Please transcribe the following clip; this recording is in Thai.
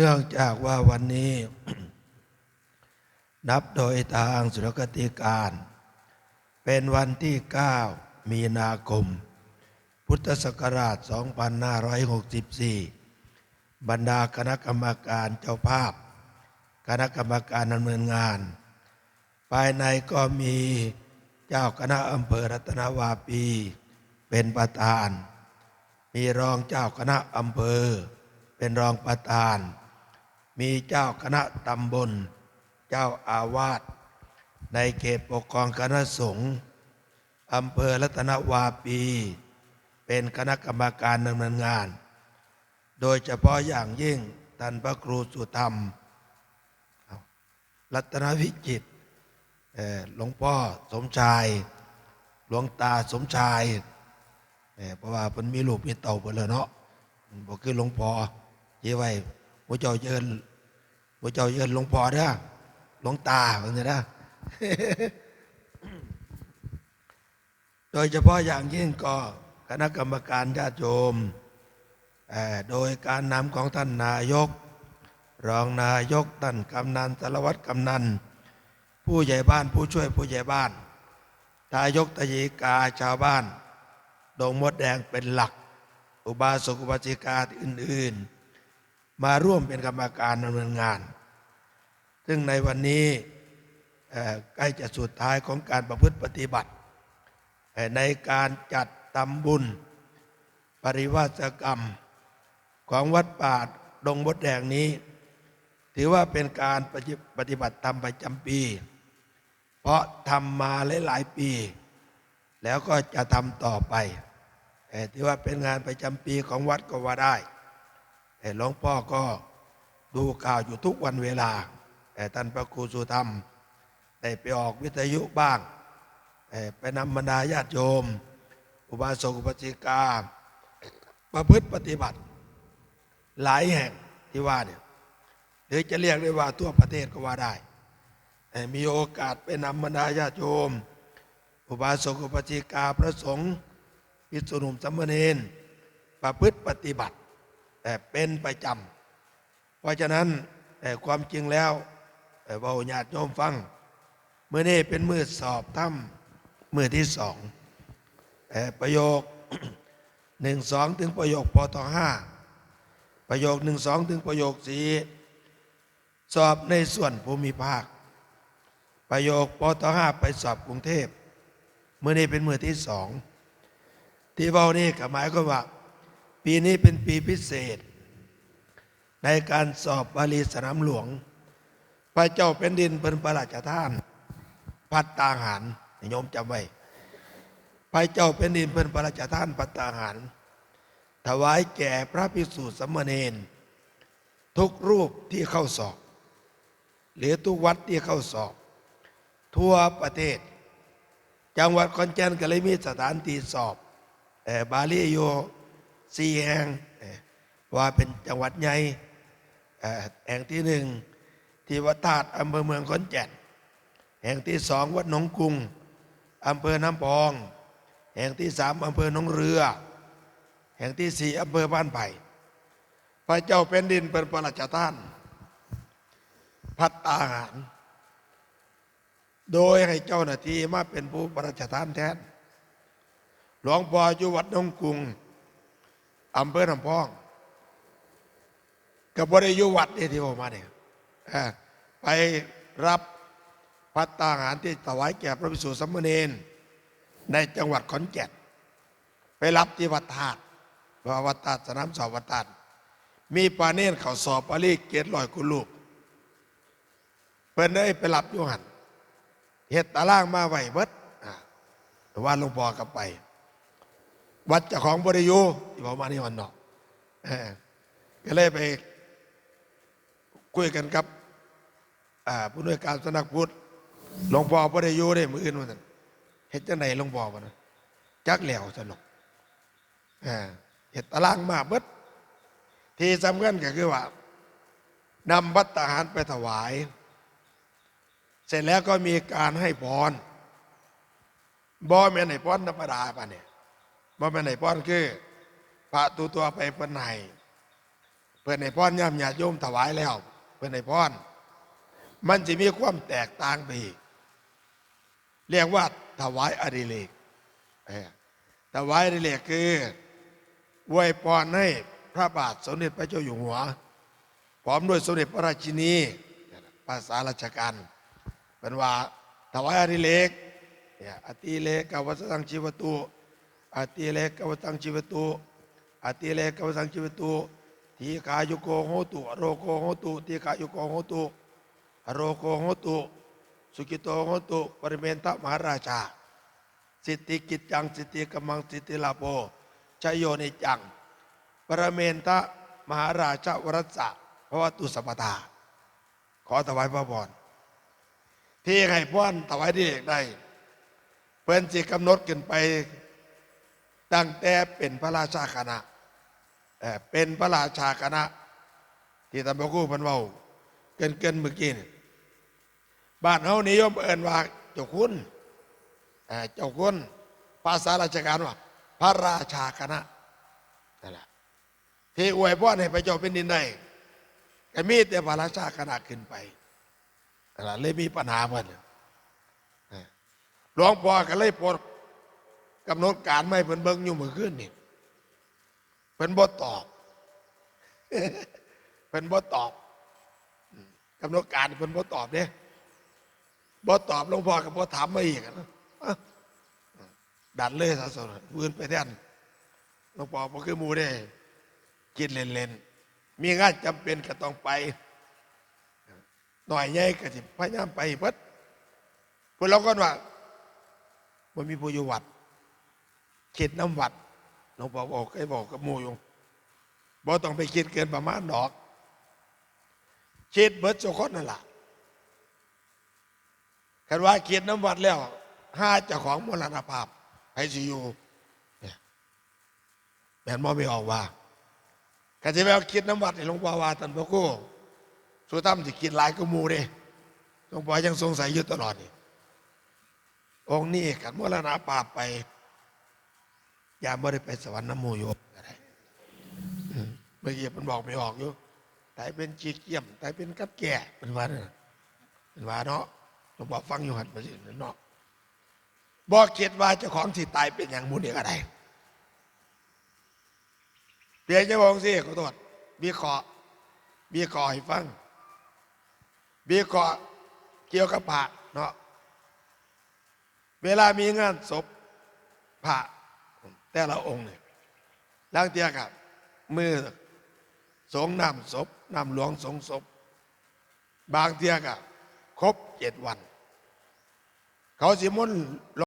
เนื่องจากว่าวันนี้ นับโดยทางสุรกติการ เป็นวันที่ 9 มีนาคม พุทธศักราช 2564 บรรดาคณะกรรมการเจ้าภาพ คณะกรรมการดำเนินงาน ภายในก็มีเจ้าคณะอำเภอรัตนวาปี เป็นประธาน มีรองเจ้าคณะอำเภอเป็นรองประธาน มีเจ้าคณะตำบล เจ้าอาวาสในเขตปกครองคณะสงฆ์อำเภอรัตนวาปี เป็นคณะกรรมการดำเนินงาน โดยเฉพาะอย่างยิ่งท่านพระครูสุธรรม รัตนวิจิตหลวงพ่อสมชาย หลวงตาสมชายเพราะว่าเพิ่นมีลูกมีเต่าเพิ่นแล้วเนาะบ่คือหลวงพ่อเย้ไว้ พระเจ้าเยินพระเจ้าเยินหลวงพ่อเด้อหลวงตาเพิ่นนะโดยเฉพาะอย่างยิ่งก็คณะกรรมการญาติโยม โดยการนำของท่านนายก รองนายกท่านกำนันสารวัตรกำนัน ผู้ใหญ่บ้านผู้ช่วยผู้ใหญ่บ้านทายกตยิกาชาวบ้าน ดงมดแดงเป็นหลัก อุบาสกอุบาสิกาอื่นๆ มาร่วมเป็นกรรมการดำเนินงาน ซึ่งในวันนี้ใกล้จะสุดท้ายของการประพฤติปฏิบัติ ในการจัดตำบุญ ปริวาสกรรมของวัดป่าดงมดแดงนี้ ถือว่าเป็นการปฏิบัติธรรมประจำปี เพราะทำมาหลายๆปี แล้วก็จะทำต่อไปถือว่าเป็นงานประจำปีของวัดก็ว่าได้ หลวงพ่อก็ดูข่าวอยู่ทุกวันเวลาแต่ท่านพระครูสุธรรม ได้ไปออกวิทยุบ้าง ไปนำบรรดาญาติโยม อุบาสกอุบาสิกา ประพฤติปฏิบัติ หลายแห่งที่ว่าเนี่ยหรือจะเรียกได้ว่าทั่วประเทศก็ว่าได้แต่มีโอกาสไปนำบรรดาญาติโยม อุบาสกอุบาสิกาพระสงฆ์พิสุนุมสัมมเนนประพฤติปฏิบัติ เป็นประจำเพราะฉะนั้นแต่ความจริงแล้วแต่ว่าญาติโยมฟังเมื่อนี้เป็นมือสอบถ้ำมือที่สองประโยคหนึ่งสองถึงประโยคปตห้าประโยคหนึ่งสองถึงประโยคสี่สอบในส่วนภูมิภาค ประโยคปตห้าไปสอบกรุงเทพเมื่อนี้เป็นมือที่สองที่เว้านี่ก็หมายก็ว่า ปีนี้เป็นปีพิเศษ ในการสอบบาลีสนามหลวง พระเจ้าเป็นดินเป็นประราชทาน พัตตาหารโยมจำไว้พระเจ้าเป็นดินเป็นประราชทานพัตตาหาร ถวายแก่พระภิกษุสมเณรทุกรูปที่เข้าสอบ หรือทุกวัดที่เข้าสอบ ทั่วประเทศ จังหวัดขอนแก่นก็เลยมีสถานที่สอบเอ่บาลีโย สี่แห่งว่าเป็นจังหวัดใหญ่แห่งที่หนึ่งที่วัดธาตุอำเภอเมืองขอนแก่นแห่งที่สองวัดหนองกุงอำเภอน้ำพอง แห่งที่สามอำเภอหนองเรือ แห่งที่สี่อำเภอบ้านไผ่พระเจ้าเป็นดินเป็นประราชทาน พัตตาหาร โดยให้เจ้าหน้าที่มาเป็นผู้ประราชทานแทนหลวงพ่ออยู่วัดหนองกุง อำเภอลำพองกับบริยุวัดเดียที่ผมมาเนี่ยไปรับพัตตาหารที่ถวายแก่พระภิกษุสามเณรในจังหวัดขอนแก่นไปรับที่วัดธาตุว่าวัดธาตุสนามสอบวัดธาตุมีปาเนนเขาสอบปารีเกตลอยกุลูกเพิ่นได้ไปรับยูหันเฮ็ดตารางมาไหว้เบิดแต่ว่าหลวงพ่อกลับไป วัดเจ้าของบริยูที่ผมมานี่วันเนาะก็เลยไปคุยกันกับผู้นวยการสนักพุทธหลวงพ่อบริยูได้มืออื่นวันนั้นเฮ็ดจังไหนหลวงพ่อวันนั้นจักแหล้วสนุกอ่าเฮ็ดตารางมาเบิดที่สำคัญก็คือว่านำพัตตาหารไปถวาย เสร็จแล้วก็มีการให้พรบอแม่นให้พรธรรมดาป่ะเนี่ย บอแม่นให้พรคือ พระตัวตัวไปเพิ่นให้เพิ่นพื่อนในพรย่ำญาติโยมถวายแล้ว เพื่อนในพรมันจะมีความแตกต่างไปอีกเรียกว่าถวายอดิเรกเออถวายอดิเรกคืออวยพรให้พระบาทสมเด็จพระเจ้าอยู่หัว พร้อมด้วยสมเด็จพระราชินีภาษาราชการเป็นว่าถวายอดิเรกเนี่ยอติเลกวัสสังชีวตุ อติเลกวัสสังชีวตุอติเลกวัสสังชีวตุทีขายุโกโหตุโรโกโหตุทีขายุโกโหตุโรโกโหตุสุกิโตโหตุปริเมนทมหาราชา สิทธิกิจจังสิทธิกมังสิทธิลาโภชยโยนิจัง ปรเมนทะมหาราชวรัสะพระวตุสัพพทาขอถวายพระพรที่ให้พรถวายที่เอกได้ เพิ่อนสิกำหนดขึ้นไป ตั้งแต่เป็นพระราชาคณะเป็นพระราชาคณะ ที่ตำบกู้พันเว้าเกินเกินเมื่อกี้นี่บ้านเฮานิยมเอิ้นว่าเจ้าคุณเจ้าคุณภาษาราชการว่า พระราชาคณะนั่นแหละที่อวยพรให้พระเจ้าเป็นดินได้ก็มีแต่พระราชาคณะขึ้นไปนั่นแหละเลยมีปัญหาเพิ่ออหลวงพ่อก็เลยปลด กำหนดการไม่เพิ่นเบิ่งอยู่เมื่อคืนนี่เพิ่นบ่ตอบเพิ่นบ่ตอบกำหนดการเพิ่นบ่ตอบเด้บ่ตอบหลวงพ่อก็บ่ถามมาอีกนะดันเลยซะสนวืนไปแท่นหลวงพ่อบ่คือมูได้คิดเล่นๆมีงานจำเป็นก็ต้องไปหน่อยใหญ่ก็สิพยายามไปเบิดพวกเราก็ว่าบ่มีผู้อยู่วัด เขตน้ำวัดหลวงพ่อบอกให้บอกกับมู่อยู่บ่ต้องไปคิดเกินประมาณดอกคิดเบิดโจคนนั่นแหละคันว่าคิดน้ำวัดแล้วห้าเจ้าของมรณภาพให้สิอยู่เนี่ยแม่นมอไม่ออกว่ากันจะไปเอาคิดน้ำวัดให้หลวงพ่อว่าท่านพะกู้สุตั้มจะคิดหลายก็มูเด้หลวงพ่อยังสงสัยอยู่ตลอดนี่องค์นี้กันมรณภาพไป ย่าไม่ได้ไปสวรรค์น้ำมูโยมก็ได้เมื่อกี้มันบอกไม่ออกอยู่ตายเป็นจีเกี่ยมตายเป็นกับแก่เป็นว่าเนี่ยเป็นว่าเนาะหลวงบอกฟังอยู่หันมาสิเนาะบอกเกียดว่าเจ้าของที่ตายเป็นอย่างมูนี่ก็ได้เปลี่ยนจะบอกสิขอโทษบีคอบีคอให้ฟังบีคอเกี่ยวกับพระเนาะเวลามีงานศพพระ แต่ละองค์เนี่ยล้างเตียกับมือสงนำศพนำหลวงสงศพ บางเทียก็ครบเจ็ดวัน เขาสิมน